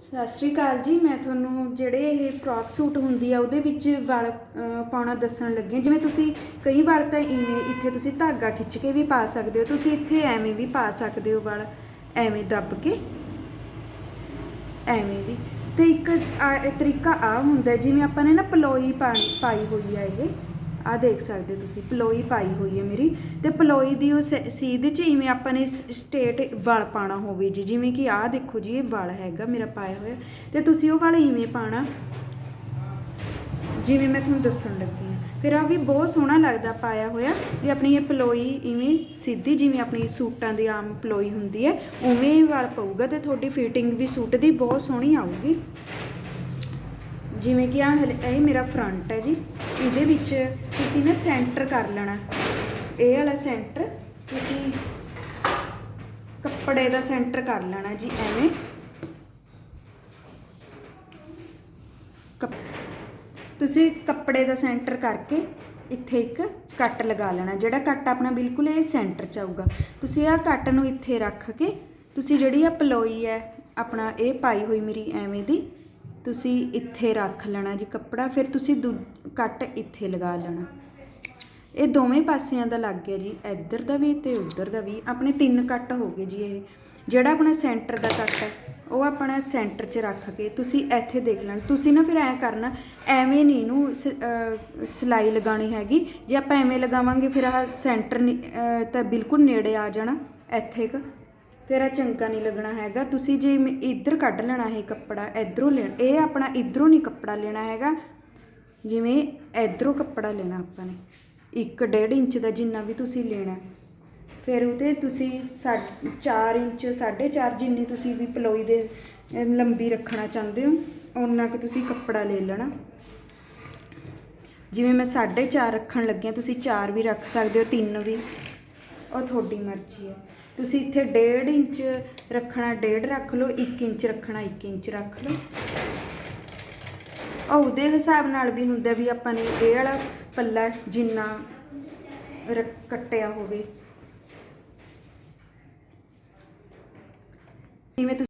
ਸਤਿ ਸ਼੍ਰੀ ਅਕਾਲ ਜੀ, ਮੈਂ ਤੁਹਾਨੂੰ ਜਿਹੜੇ ਇਹ ਫਰੋਕ ਸੂਟ ਹੁੰਦੀ ਆ, ਉਹਦੇ ਵਿੱਚ ਵਲ ਪਾਉਣਾ ਦੱਸਣ ਲੱਗੀ ਹਾਂ। ਜਿਵੇਂ ਤੁਸੀਂ ਕਈ ਵਾਰ ਤਾਂ ਇਵੇਂ ਇੱਥੇ ਤੁਸੀਂ ਧਾਗਾ ਖਿੱਚ ਕੇ ਵੀ ਪਾ ਸਕਦੇ ਹੋ, ਤੁਸੀਂ ਇੱਥੇ ਐਵੇਂ ਵੀ ਪਾ ਸਕਦੇ ਹੋ ਵਲ, ਐਵੇਂ ਦੱਬ ਕੇ। ਐਵੇਂ ਵੀ। ਤੇ ਇੱਕ ਤਰੀਕਾ ਆ ਹੁੰਦਾ ਜਿਵੇਂ ਆਪਾਂ ਨੇ ਨਾ ਪਲੋਈ ਪਾਣੀ ਪਾਈ ਹੋਈ ਆ ਇਹ। ਆ ਦੇਖ ਸਕਦੇ ਹੋ ਤੁਸੀਂ, ਪਲੋਈ ਪਾਈ ਹੋਈ ਹੈ ਮੇਰੀ। ਤੇ ਪਲੋਈ ਦੀ ਉਹ ਸ- ਸੀਧ ਚ ਇਵੇਂ ਆਪਾਂ ਨੇ ਸਟੇਟ ਵਲ ਪਾਣਾ ਹੋਵੇ ਜੀ, ਜਿਵੇਂ ਕਿ ਆਹ ਦੇਖੋ ਜੀ, ਇਹ ਵਲ ਹੈਗਾ ਮੇਰਾ ਪਾਇਆ ਹੋਇਆ। ਤੇ ਤੁਸੀਂ ਉਹ ਵਲ ਇਵੇਂ ਪਾਣਾ ਜਿਵੇਂ ਮੈਂ ਤੁਹਾਨੂੰ ਦੱਸਣ ਲੱਗੀ ਹਾਂ। ਫਿਰ ਆ ਵੀ ਬਹੁਤ ਸੋਹਣਾ ਲੱਗਦਾ ਪਾਇਆ ਹੋਇਆ, ਵੀ ਆਪਣੀ ਇਹ ਪਲੋਈ ਇਵੇਂ ਸਿੱਧੀ, ਜਿਵੇਂ ਆਪਣੀ ਸੂਟਾਂ ਦੀ ਆਮ ਪਲੋਈ ਹੁੰਦੀ ਹੈ, ਉਵੇਂ ਹੀ ਵਾਲ ਪਊਗਾ ਤੇ ਤੁਹਾਡੀ ਫਿਟਿੰਗ ਵੀ ਸੂਟ ਦੀ ਬਹੁਤ ਸੋਹਣੀ ਆਊਗੀ। ਜਿਵੇਂ ਕਿ ਆ ਇਹ ਮੇਰਾ ਫਰੰਟ ਹੈ ਜੀ। ਇਹਦੇ ਵਿੱਚ ਤੁਸੀਂ ਨਾ ਸੈਂਟਰ ਕਰ ਲੈਣਾ। ਇਹ ਵਾਲਾ ਸੈਂਟਰ ਤੁਸੀਂ ਕੱਪੜੇ ਦਾ ਸੈਂਟਰ ਕਰ ਲੈਣਾ ਜੀ ਐਵੇਂ। ਕੱਪ- ਤੁਸੀਂ ਕੱਪੜੇ ਦਾ ਸੈਂਟਰ ਕਰਕੇ ਇੱਥੇ ਇੱਕ ਕੱਟ ਲਗਾ ਲੈਣਾ। ਜਿਹੜਾ ਕੱਟ ਆਪਣਾ ਬਿਲਕੁਲ ਇਹ ਸੈਂਟਰ 'ਚ ਆਊਗਾ। ਤੁਸੀਂ ਆਹ ਕੱਟ ਨੂੰ ਇੱਥੇ ਰੱਖ ਕੇ ਤੁਸੀਂ ਜਿਹੜੀ ਆ ਪਲੋਈ ਹੈ, ਆਪਣਾ ਇਹ ਪਾਈ ਹੋਈ ਮੇਰੀ ਐਵੇਂ ਦੀ ਤੁਸੀਂ ਇੱਥੇ ਰੱਖ ਲੈਣਾ ਜੀ ਕੱਪੜਾ, ਫਿਰ ਤੁਸੀਂ ਦੂ, ਕੱਟ ਇੱਥੇ ਲਗਾ ਲੈਣਾ। ਇਹ ਦੋਵੇਂ ਪਾਸਿਆਂ ਦਾ ਲੱਗ ਗਿਆ ਜੀ, ਇੱਧਰ ਦਾ ਵੀ ਤੇ ਉੱਧਰ ਦਾ ਵੀ। ਆਪਣੇ ਤਿੰਨ ਕੱਟ ਹੋ ਗਏ ਜੀ ਇਹ। ਜਿਹੜਾ ਆਪਣਾ ਸੈਂਟਰ ਦਾ ਕੱਟ ਹੈ, ਉਹ ਆਪਣਾ ਸੈਂਟਰ 'ਚ ਰੱਖ ਕੇ ਤੁਸੀਂ ਇੱਥੇ ਦੇਖ ਲੈਣਾ। ਤੁਸੀਂ ਨਾ ਫਿਰ ਐਂ ਕਰਨਾ, ਐਵੇਂ ਨਹੀਂ ਇਹਨੂੰ ਸ- ਅਹ, ਸਿਲਾਈ ਲਗਾਉਣੀ ਹੈਗੀ। ਜੇ ਆਪਾਂ ਐਵੇਂ ਲਗਾਵਾਂਗੇ, ਫਿਰ ਆਹ ਸੈਂਟਰ ਨੀ- ਤਾਂ ਬਿਲਕੁਲ ਨੇੜੇ ਆ ਜਾਣਾ, ਇੱਥੇ ਕ। ਫਿਰ ਆ ਚੰਗਾ ਨਹੀਂ ਲੱਗਣਾ ਹੈਗਾ। ਤੁਸੀਂ ਜੇ ਮ- ਇੱਧਰ ਕੱਢ ਲੈਣਾ ਇਹ ਕੱਪੜਾ, ਇੱਧਰੋਂ ਲੈਣਾ, ਇਹ ਆਪਣਾ ਇੱਧਰੋਂ ਨਹੀਂ ਕੱਪੜਾ ਲੈਣਾ ਹੈਗਾ। ਜਿਵੇਂ ਇੱਧਰੋਂ ਕੱਪੜਾ ਲੈਣਾ ਆਪਾਂ ਨੇ। 1.5 ਇੰਚ ਦਾ ਜਿੰਨਾ ਵੀ ਤੁਸੀਂ ਲੈਣਾ। ਫਿਰ ਉਹਦੇ ਤੁਸੀਂ 4 ਇੰਚ 4.5 ਜਿੰਨੀ ਤੁਸੀਂ ਵੀ ਪਲੋਈ ਦੇ ਲੰਬੀ ਰੱਖਣਾ ਚਾਹੁੰਦੇ ਹੋ, ਓਨਾ ਕਿ ਤੁਸੀਂ ਕੱਪੜਾ ਲੈ ਲੈਣਾ। ਜਿਵੇਂ ਮੈਂ 4.5 ਰੱਖਣ ਲੱਗਿਆ ਤੁਸੀਂ 4 ਵੀ ਰੱਖ ਸਕਦੇ ਹੋ 3 ਵੀ। ਉਹ ਤੁਹਾਡੀ ਮਰਜ਼ੀ ਹੈ। ਤੁਸੀਂ ਇੱਥੇ 1.5 ਇੰਚ ਰੱਖਣਾ 1.5 ਰੱਖ ਲਓ 1 ਇੰਚ ਰੱਖਣਾ 1 ਇੰਚ ਰੱਖ ਲਓ। ਉਹ ਉਹਦੇ ਹਿਸਾਬ ਨਾਲ ਵੀ ਹੁੰਦਾ ਵੀ ਆਪਾਂ ਨੇ ਇਹ ਵਾਲਾ ਪੱਲਾ ਜਿੰਨਾ ਕੱਟਿਆ ਹੋਵੇ। ਜਿਵੇਂ ਤੁਸੀਂ